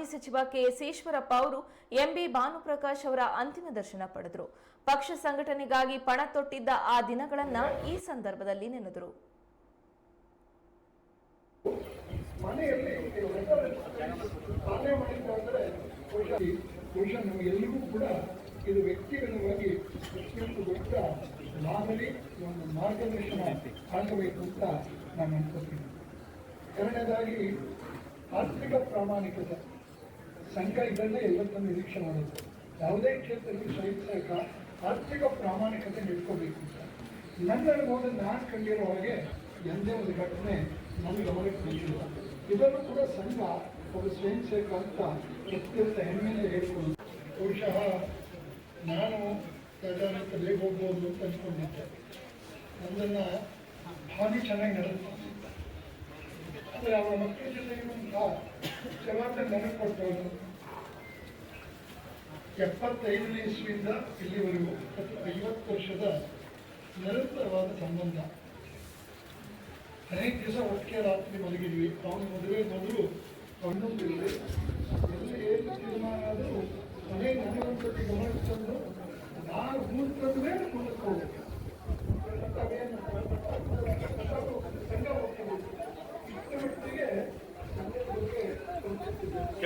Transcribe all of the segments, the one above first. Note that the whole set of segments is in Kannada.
ಮಾಜಿ ಸಚಿವ ಕೆಎಸ್ ಅವರು ಎಂಬಿ ಭಾನುಪ್ರಕಾಶ್ ಅವರ ಅಂತಿಮ ದರ್ಶನ ಪಡೆದರು. ಪಕ್ಷ ಸಂಘಟನೆಗಾಗಿ ಪಣ ತೊಟ್ಟಿದ್ದ ಆ ದಿನಗಳನ್ನ ಈ ಸಂದರ್ಭದಲ್ಲಿ ನೆನೆದರು. ಇದು ವ್ಯಕ್ತಿಗತವಾಗಿ ಪ್ರತಿಯೊಂದು ದೊಡ್ಡ ಮಾದರಿ ಒಂದು ಮಾರ್ಗದರ್ಶನ ಆಗಬೇಕು ಅಂತ ನಾನು ಅನ್ಕೋತೀನಿ ಎರಡನೇದಾಗಿ ಆರ್ಥಿಕ ಪ್ರಾಮಾಣಿಕತೆ. ಸಂಘ ಇದನ್ನೇ ನಿರೀಕ್ಷೆ ಮಾಡೋದು ಯಾವುದೇ ಕ್ಷೇತ್ರದಲ್ಲಿ ಸಹಿತ ಆರ್ಥಿಕ ಪ್ರಾಮಾಣಿಕತೆ ನಿಡ್ಕೋಬೇಕು ಅಂತ. ನನ್ನ ಅನುಭವದಲ್ಲಿ ನಾನು ಕಂಡಿರೋ ಹಾಗೆ ಎಂದೇ ಒಂದು ಘಟನೆ ನನ್ನ ಗಮನಕ್ಕೆ ಬಂದಿಲ್ಲ. ಇದನ್ನು ಕೂಡ ಸಂಘ ಒಬ್ಬ ಸ್ವಯಂ ಸೇವಕ ಅಂತ ಅತ್ಯಂತ ಹೆಮ್ಮೆಯಿಂದ ಹೇಳ್ಕೊಂಡು, ಬಹುಶಃ ನಾನು ತಲೆ ಹೋಗ್ಬೋದು ಅಂತ ಅಂದ್ಕೊಂಡಿದ್ದೆ ನನ್ನನ್ನು ಭಾರಿ ಚೆನ್ನಾಗಿ ನಡೆಸ್ತಾರೆ ಅಂದರೆ ಅವರ ಮಕ್ಕಳ ಜೊತೆಗೆ ಒಂದು ಜವಾಬ್ದಾರಿ ನನಗೆ ಕೊಟ್ಟವರು ಎಪ್ಪತ್ತೈದನೇ ಇಸ್ವಿಯಿಂದ ಇಲ್ಲಿವರೆಗೂ ಐವತ್ತು ವರ್ಷದ ನಿರಂತರವಾದ ಸಂಬಂಧ. ಅನೇಕ ದಿವಸ ಒಟ್ಟಿಗೆ ರಾತ್ರಿ ಮಲಗಿದ್ವಿ. ಅವನ ಮದುವೆ ಮೊದಲು ಅವನೊಂದು ಎಲ್ಲ ಏನು ತೀರ್ಮಾನ ಆದರೂ ಮನೆ ನನಗೊಂದ್ಸತಿ ಗಮನಕ್ಕೆ ತಂದು ನಾನು ಮೂರ್ತದ ಮೇಲೆ ಮುಂದಕ್ಕೆ ಹೋಗ್ಬೇಕು ಅವೇನು ಸಂಘ ಹೋಗ್ತದೆ ಇಷ್ಟರ ಮಟ್ಟಿಗೆ ಸಂಘದ ಬಗ್ಗೆ ಗೊತ್ತಿದೆ. ಕೆಲಸ ಕೆಲಸ ಸಂಘದಲ್ಲಿ ಎಲ್ಲ ರೀತಿಯಲ್ಲಿ ವಿದ್ಯಾಭ್ಯಾಸದಲ್ಲಿ ಸಂಘಟನೆಯಲ್ಲಿ ಎಲ್ಲ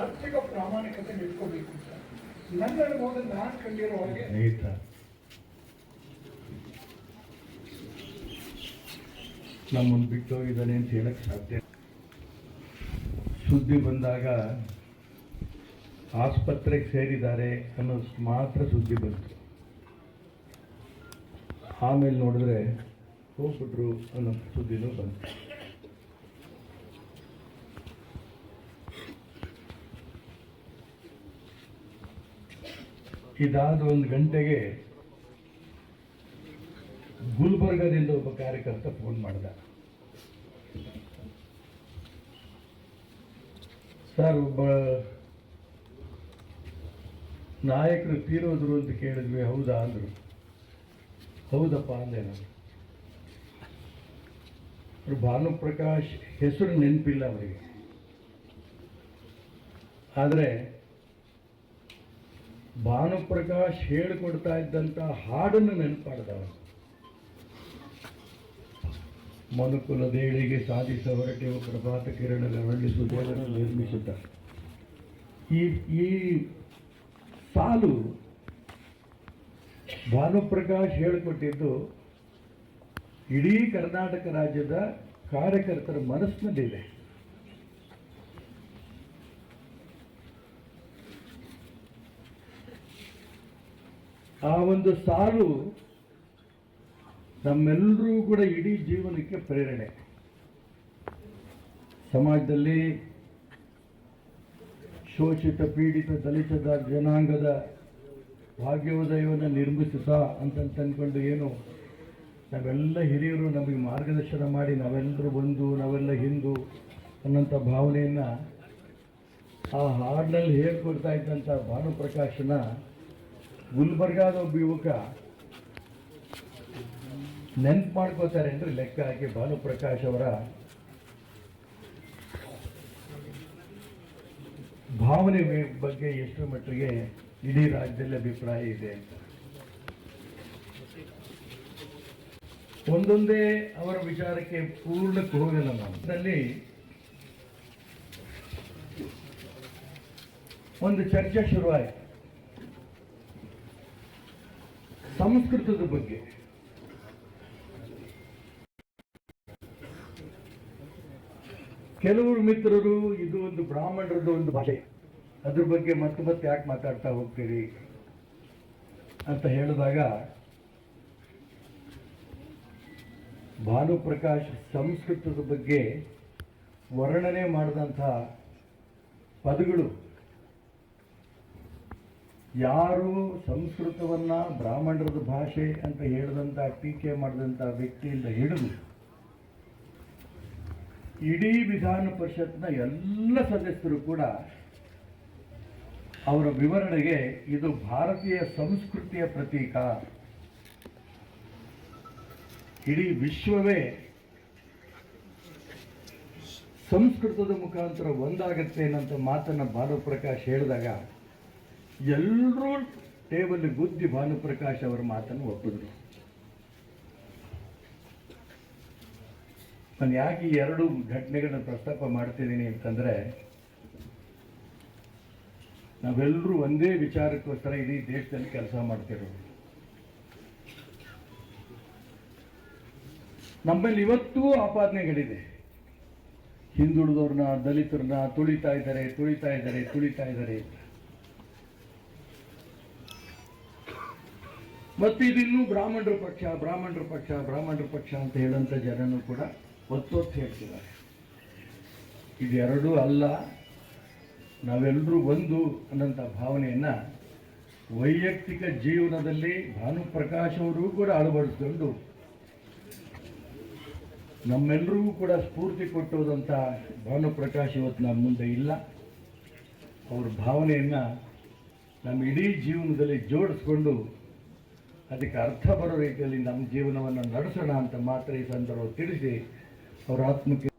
ಆರ್ಥಿಕ ಪ್ರಾಮಾಣಿಕತೆ ಇಟ್ಕೋಬೇಕು ನನ್ನ ಅನುಭವದಲ್ಲಿ ನಾನು ಕಂಡಿರೋ ಹಾಗೆ. ನಮ್ಮನ್ನು ಬಿಟ್ಟು ಹೋಗಿದ್ದಾನೆ ಅಂತ ಹೇಳಕ್ಕೆ ಸಾಧ್ಯ ಸುದ್ದಿ ಬಂದಾಗ ಆಸ್ಪತ್ರೆಗೆ ಸೇರಿದ್ದಾರೆ ಅನ್ನೋ ಮಾತ್ರ ಸುದ್ದಿ ಬಂತು. ಆಮೇಲೆ ನೋಡಿದ್ರೆ ಹೋಗ್ಬಿಟ್ರು ಅನ್ನೋ ಸುದ್ದಿನೂ ಬಂತು. ಇದಾದ ಒಂದು ಗಂಟೆಗೆ ಗುಲ್ಬರ್ಗದಿಂದ ಒಬ್ಬ ಕಾರ್ಯಕರ್ತ ಫೋನ್ ಮಾಡಿದ. ಸರ್, ಒಬ್ಬ ನಾಯಕರು ತೀರೋದ್ರು ಅಂತ ಕೇಳಿದ್ವಿ, ಹೌದಾ? ಅಂದರು. ಹೌದಪ್ಪ, ಅಂದೆ ನಾನು. ಭಾನುಪ್ರಕಾಶ್ ಹೆಸರು ನೆನಪಿಲ್ಲ ಅವರಿಗೆ. ಆದರೆ ಭಾನುಪ್ರಕಾಶ್ ಹೇಳಿಕೊಡ್ತಾ ಇದ್ದಂಥ ಹಾಡನ್ನು ನೆನಪಾಡ್ದವ ಮನುಕುಲದೇಳಿಗೆ ಸಾಧಿಸ ಹೊರಟಿವ, ಪ್ರಭಾತ ಕಿರಣಗಳ ಹೊರಳಿಸುವುದನ್ನು ನಿರ್ಮಿಸುತ್ತ ಈ ಈ ಸಾಲು ಭಾನುಪ್ರಕಾಶ್ ಹೇಳಿಕೊಟ್ಟಿದ್ದು ಇಡೀ ಕರ್ನಾಟಕ ರಾಜ್ಯದ ಕಾರ್ಯಕರ್ತರ ಮನಸ್ಸಿನಲ್ಲಿದೆ. ಆ ಒಂದು ಸಾಲು ನಮ್ಮೆಲ್ಲರೂ ಕೂಡ ಇಡೀ ಜೀವನಕ್ಕೆ ಪ್ರೇರಣೆ. ಸಮಾಜದಲ್ಲಿ ಶೋಷಿತ ಪೀಡಿತ ದಲಿತದ ಜನಾಂಗದ ಭಾಗ್ಯೋದಯವನ್ನು ನಿರ್ಮಿಸುತ್ತಾ ಅಂತಂತ ಅಂದ್ಕೊಂಡು ಏನು ನಾವೆಲ್ಲ ಹಿರಿಯರು ನಮಗೆ ಮಾರ್ಗದರ್ಶನ ಮಾಡಿ ನಾವೆಲ್ಲರೂ ಬಂದು ನಾವೆಲ್ಲ ಹಿಂದು ಅನ್ನೋಂಥ ಭಾವನೆಯನ್ನು ಆ ಹಾಡಿನಲ್ಲಿ ಹೇಳ್ಕೊಡ್ತಾ ಇದ್ದಂಥ ಭಾನುಪ್ರಕಾಶನ ಗುಲ್ಬರ್ಗಾದ ಒಬ್ಬ ಯುವಕ ನೆನ್ಪು ಮಾಡ್ಕೋತಾರೆ ಅಂದ್ರೆ ಲೆಕ್ಕ ಹಾಕಿ ಭಾನುಪ್ರಕಾಶ್ ಅವರ ಭಾವನೆ ಬಗ್ಗೆ ಎಷ್ಟು ಮಟ್ಟಿಗೆ ಇಡೀ ರಾಜ್ಯದಲ್ಲಿ ಅಭಿಪ್ರಾಯ ಇದೆ ಅಂತ. ಒಂದೊಂದೇ ಅವರ ವಿಚಾರಕ್ಕೆ ಪೂರ್ಣಕ್ಕೆ ಹೋಗಲ್ಲ ಅದರಲ್ಲಿ ಒಂದು ಚರ್ಚೆ ಶುರುವಾಯಿತು. ಸಂಸ್ಕೃತದ ಬಗ್ಗೆ. ಕೆಲವರು ಮಿತ್ರರು, ಇದು ಒಂದು ಬ್ರಾಹ್ಮಣರದ ಒಂದು ಭಾಷೆ. ಅದ್ರ ಬಗ್ಗೆ ಮತ್ತೆ ಮತ್ತೆ ಯಾಕೆ ಮಾತಾಡ್ತಾ ಹೋಗ್ತೀರಿ ಅಂತ ಹೇಳಿದಾಗ, ಭಾನುಪ್ರಕಾಶ್ ಸಂಸ್ಕೃತದ ಬಗ್ಗೆ ವರ್ಣನೆ ಮಾಡಿದಂಥ ಪದಗಳು ಯಾರು ಸಂಸ್ಕೃತವನ್ನ ಬ್ರಾಹ್ಮಣರದ ಭಾಷೆ ಅಂತ ಹೇಳಿದಂಥ ಟೀಕೆ ಮಾಡಿದಂಥ ವ್ಯಕ್ತಿಯಿಂದ ಹಿಡಿದು ಇಡೀ ವಿಧಾನ ಪರಿಷತ್ನ ಎಲ್ಲ ಸದಸ್ಯರು ಕೂಡ ಅವರ ವಿವರಣೆಗೆ ಇದು ಭಾರತೀಯ ಸಂಸ್ಕೃತಿಯ ಪ್ರತೀಕ. ಇಡೀ ವಿಶ್ವವೇ ಸಂಸ್ಕೃತದ ಮುಖಾಂತರ ಒಂದಾಗತ್ತೆ ಅನ್ನೋಂಥ ಮಾತನ್ನ ಬಾಲಪ್ರಕಾಶ್ ಹೇಳಿದಾಗ ಎಲ್ಲರೂ ಟೇಬಲ್ ಗುದ್ದಿ ಭಾನುಪ್ರಕಾಶ್ ಅವರ ಮಾತನ್ನು ಒಪ್ಪಿದ್ರು. ನಾನು ಯಾಕೆ ಈ ಎರಡು ಘಟನೆಗಳನ್ನ ಪ್ರಸ್ತಾಪ ಮಾಡ್ತಿದ್ದೀನಿ ಅಂತಂದ್ರೆ ನಾವೆಲ್ಲರೂ ಒಂದೇ ವಿಚಾರಕ್ಕೋಸ್ಕರ ಇಡೀ ದೇಶದಲ್ಲಿ ಕೆಲಸ ಮಾಡ್ತಿರೋದು. ನಮ್ಮಲ್ಲಿ ಇವತ್ತೂ ಆಪಾದನೆಗಳಿದೆ. ಹಿಂದುಳಿದವ್ರನ್ನ, ದಲಿತರನ್ನ ತುಳಿತಾ ಇದ್ದಾರೆ ತುಳಿತಾ ಇದ್ದಾರೆ ತುಳಿತಾ ಇದ್ದಾರೆ. ಮತ್ತೆ ಇದಿನ್ನೂ ಬ್ರಾಹ್ಮಣರ ಪಕ್ಷ ಬ್ರಾಹ್ಮಣರ ಪಕ್ಷ ಬ್ರಾಹ್ಮಣರ ಪಕ್ಷ ಅಂತ ಹೇಳಂತ ಜನನೂ ಕೂಡ ಒತ್ತೊತ್ತು ಹೇಳ್ತಿದ್ದಾರೆ. ಇದೆರಡೂ ಅಲ್ಲ, ನಾವೆಲ್ಲರೂ ಒಂದು ಅನ್ನೋಂಥ ಭಾವನೆಯನ್ನು ವೈಯಕ್ತಿಕ ಜೀವನದಲ್ಲಿ ಭಾನುಪ್ರಕಾಶ್ ಅವರು ಕೂಡ ಅಳವಡಿಸ್ಕೊಂಡು ನಮ್ಮೆಲ್ಲರಿಗೂ ಕೂಡ ಸ್ಫೂರ್ತಿ ಕೊಟ್ಟೋದಂಥ ಭಾನುಪ್ರಕಾಶ್ ಇವತ್ತು ನಮ್ಮ ಮುಂದೆ ಇಲ್ಲ. ಅವ್ರ ಭಾವನೆಯನ್ನು ನಮ್ಮ ಇಡೀ ಜೀವನದಲ್ಲಿ ಜೋಡಿಸ್ಕೊಂಡು ಅದಕ್ಕೆ ಅರ್ಥ ಬರೋ ರೀತಿಯಲ್ಲಿ ನಮ್ಮ ಜೀವನವನ್ನು ನಡೆಸೋಣ ಅಂತ ಮಾತ್ರ ಈ ಸಂದರ್ಭ ತಿಳಿಸಿ ಅವರ ಆತ್ಮಕ್ಕೆ